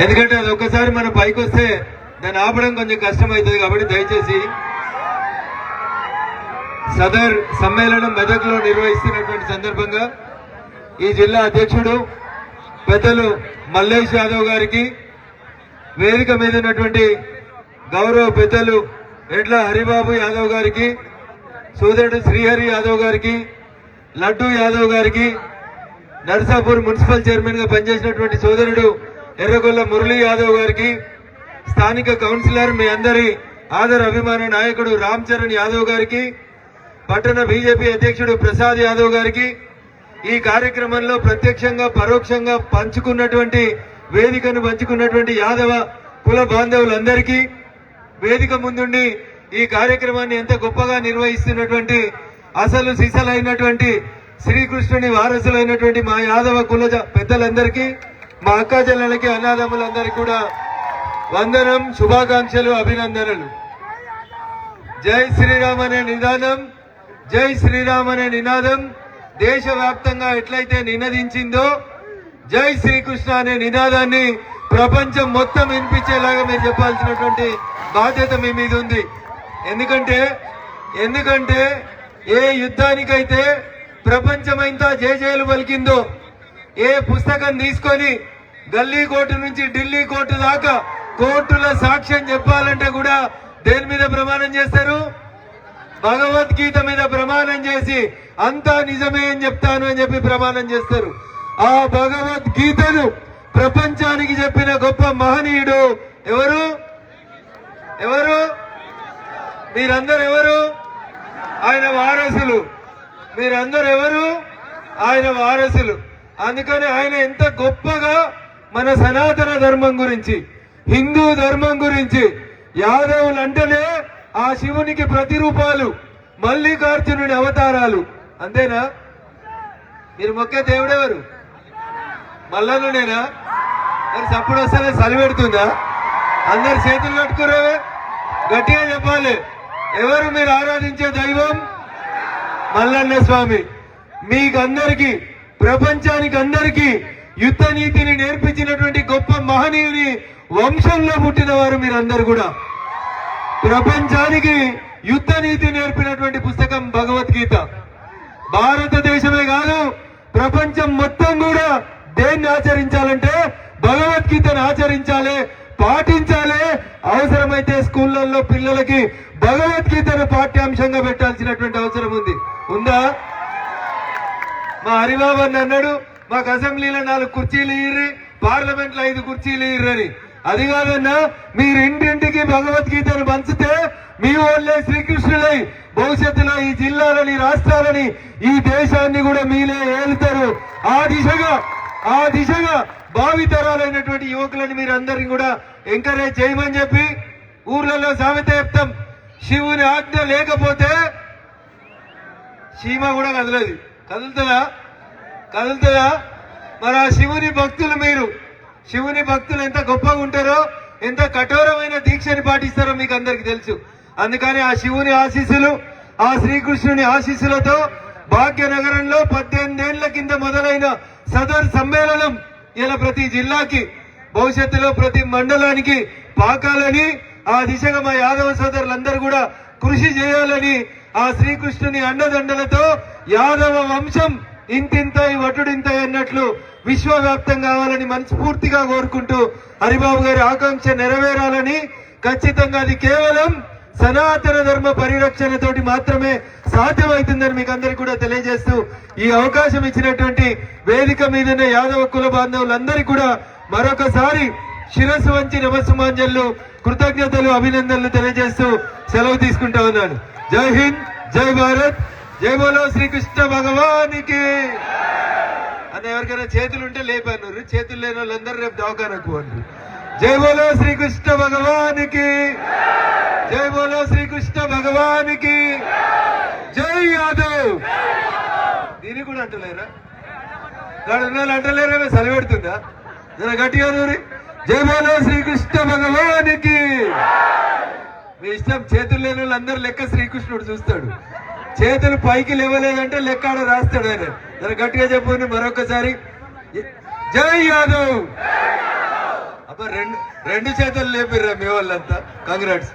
ఎందుకంటే అది ఒక్కసారి మన పైకి వస్తే దాన్ని ఆపడం కొంచెం కష్టం అవుతుంది కాబట్టి దయచేసి సదర్ సమ్మేళనం మెదక్లో నిర్వహిస్తున్నటువంటి సందర్భంగా ఈ జిల్లా అధ్యక్షుడు పెద్దలు మల్లేష్ యాదవ్ గారికి వేదిక మీద ఉన్నటువంటి గౌరవ పెద్దలు ఎడ్ల హరిబాబు యాదవ్ గారికి సోదరుడు శ్రీహరి యాదవ్ గారికి లడ్డూ యాదవ్ గారికి నర్సాపూర్ మున్సిపల్ చైర్మన్గా పనిచేసినటువంటి సోదరుడు ఎర్రగొల్ల మురళీ యాదవ్ గారికి స్థానిక కౌన్సిలర్ మీ అందరి ఆదర అభిమాన నాయకుడు రామ్ చరణ్ యాదవ్ గారికి పట్టణ బీజేపీ అధ్యక్షుడు ప్రసాద్ యాదవ్ గారికి ఈ కార్యక్రమంలో ప్రత్యక్షంగా పరోక్షంగా పంచుకున్నటువంటి వేదికను పంచుకున్నటువంటి యాదవ కుల బాంధవులందరికీ వేదిక ముందుండి ఈ కార్యక్రమాన్ని ఎంత గొప్పగా నిర్వహిస్తున్నటువంటి అసలు సిసలైనటువంటి శ్రీకృష్ణుని వారసులైనటువంటి మా యాదవ కుల పెద్దలందరికీ మా అక్క చెల్లెలకి అన్నదమ్ములందరికీ కూడా వందనం శుభాకాంక్షలు అభినందనలు. జై శ్రీరామ్ అనే నినాదం జై శ్రీరామ్ అనే నినాదం దేశవ్యాప్తంగా ఎట్లయితే నినదించిందో జై శ్రీకృష్ణ అనే నినాదాన్ని ప్రపంచం మొత్తం వినిపించేలాగా మీరు చెప్పాల్సినటువంటి బాధ్యత మీ మీద ఉంది. ఎందుకంటే ఎందుకంటే ఏ యుద్ధానికైతే ప్రపంచమైంతా జయజయలు పలికిందో ఏ పుస్తకం తీసుకొని గల్లీ కోర్టు నుంచి ఢిల్లీ కోర్టు దాకా కోర్టుల సాక్ష్యం చెప్పాలంటే కూడా దేని మీద ప్రమాణం చేస్తారు? భగవద్గీత మీద ప్రమాణం చేసి అంతా నిజమే అని చెప్తాను అని చెప్పి ప్రమాణం చేస్తారు. ఆ భగవద్గీతను ప్రపంచానికి చెప్పిన గొప్ప మహనీయుడు ఎవరు? ఎవరు? మీరందరు ఎవరు? ఆయన వారసులు. మీరందరు ఎవరు? ఆయన వారసులు. అందుకని ఆయన ఎంత గొప్పగా మన సనాతన ధర్మం గురించి హిందూ ధర్మం గురించి యాదవులు అంటేనే ఆ శివునికి ప్రతిరూపాలు మల్లికార్జునుడి అవతారాలు. అంతేనా? మీరు మొక్కే దేవుడెవరు? మల్లనునేనా మరి చప్పుడు వస్తేనే సలిపెడుతుందా అందరు చేతులు కట్టుకురావే. గట్టిగా చెప్పాలి. ఎవరు మీరు ఆరాధించే దైవం? మల్లన్న స్వామి. మీకందరికీ ప్రపంచానికి అందరికీ యుద్ధ నీతిని నేర్పించినటువంటి గొప్ప మహనీయుని వంశంలో పుట్టిన వారు మీరందరూ కూడా. ప్రపంచానికి యుద్ధ నీతి నేర్పినటువంటి పుస్తకం భగవద్గీత. భారతదేశమే కాదు ప్రపంచం మొత్తం కూడా దేన్ని ఆచరించాలంటే భగవద్గీతను ఆచరించాలి పాటించాలి. అవసరమైతే స్కూళ్ళల్లో పిల్లలకి భగవద్గీతను పాఠ్యాంశంగా పెట్టాల్సినటువంటి అవసరం ఉంది. ఉందా? మా హరిబాబు అన్నాడు మాకు అసెంబ్లీలో నాలుగు కుర్చీలు ఇయ్యి పార్లమెంట్లో ఐదు కుర్చీలు ఇయ్యని అది కాదన్నా మీరు ఇంటింటికి భగవద్గీతను పంచితే మీ వాళ్ళే శ్రీకృష్ణులై భవిష్యత్తులో ఈ జిల్లాలని రాష్ట్రాలని ఈ దేశాన్ని కూడా మీలే ఏలుతారు. ఆ దిశగా ఆ దిశగా భావితరాలైనటువంటి యువకులను మీరు అందరిని కూడా ఎంకరేజ్ చేయమని చెప్పి ఊర్లలో సామెత చెప్తాం. శివుని ఆజ్ఞ లేకపోతే సీమ కూడా కదలదు. కదులుతుందా? కదులుతుందా మరి ఆ శివుని భక్తులు మీరు శివుని భక్తులు ఎంత గొప్పగా ఉంటారో ఎంత కఠోరమైన దీక్షని పాటిస్తారో మీకు అందరికి తెలుసు. అందుకని ఆ శివుని ఆశీస్సులు ఆ శ్రీకృష్ణుని ఆశీస్సులతో భాగ్యనగరంలో పద్దెనిమిదేళ్ళ కింద మొదలైన సదర్ సమ్మేళనం ఇలా ప్రతి జిల్లాకి భవిష్యత్తులో ప్రతి మండలానికి పాకాలని ఆ దిశగా మా యాదవ సోదరులందరూ కూడా కృషి చేయాలని ఆ శ్రీకృష్ణుని అండదండలతో యాదవ వంశం ఇంతింతై వటుడింతై అన్నట్లు విశ్వవ్యాప్తం కావాలని మనస్ఫూర్తిగా కోరుకుంటూ హరిబాబు గారి ఆకాంక్ష నెరవేరాలని ఖచ్చితంగా అది కేవలం సనాతన ధర్మ పరిరక్షణతోటి మాత్రమే సాధ్యమవుతుందని మీకు అందరికి కూడా తెలియజేస్తూ ఈ అవకాశం ఇచ్చినటువంటి వేదిక మీదనే యాదవ కుల బాంధవులందరికీ కూడా మరొకసారి శిరస్సు వంచి నమస్సుమాంజలు కృతజ్ఞతలు అభినందనలు తెలియజేస్తూ సెలవు తీసుకుంటా ఉన్నాను. జై హింద్ జై భారత్. జై బోలో శ్రీకృష్ణ భగవానికి. అని ఎవరికైనా చేతులు ఉంటే లేపన్నారు చేతులు లేని వాళ్ళందరూ రేపు దవాఖానకు పోండి. జై బోలో శ్రీకృష్ణ భగవానికి. జై బోలో శ్రీకృష్ణ భగవానికి. జై యాదవ్. దీని కూడా అంటలేరా? దాడు ఉన్న అంటలేరా? అంటలేరేమో సరిపెడుతుందా జర గట్టిగా నూరి. జై బోలో శ్రీకృష్ణ భగవానికి. మీ ఇష్టం చేతులు లేని వాళ్ళందరూ లెక్క శ్రీకృష్ణుడు చూస్తాడు. చేతులు పైకి లేవలేదంటే లెక్క ఆడ రాస్తాడు ఆయన. జర గట్టిగా చెప్పండి మరొకసారి. జై యాదవ్! అబ్బా రెండు రెండు చేతులు లేపిర్రా మీ వాళ్ళంతా. కంగ్రాట్స్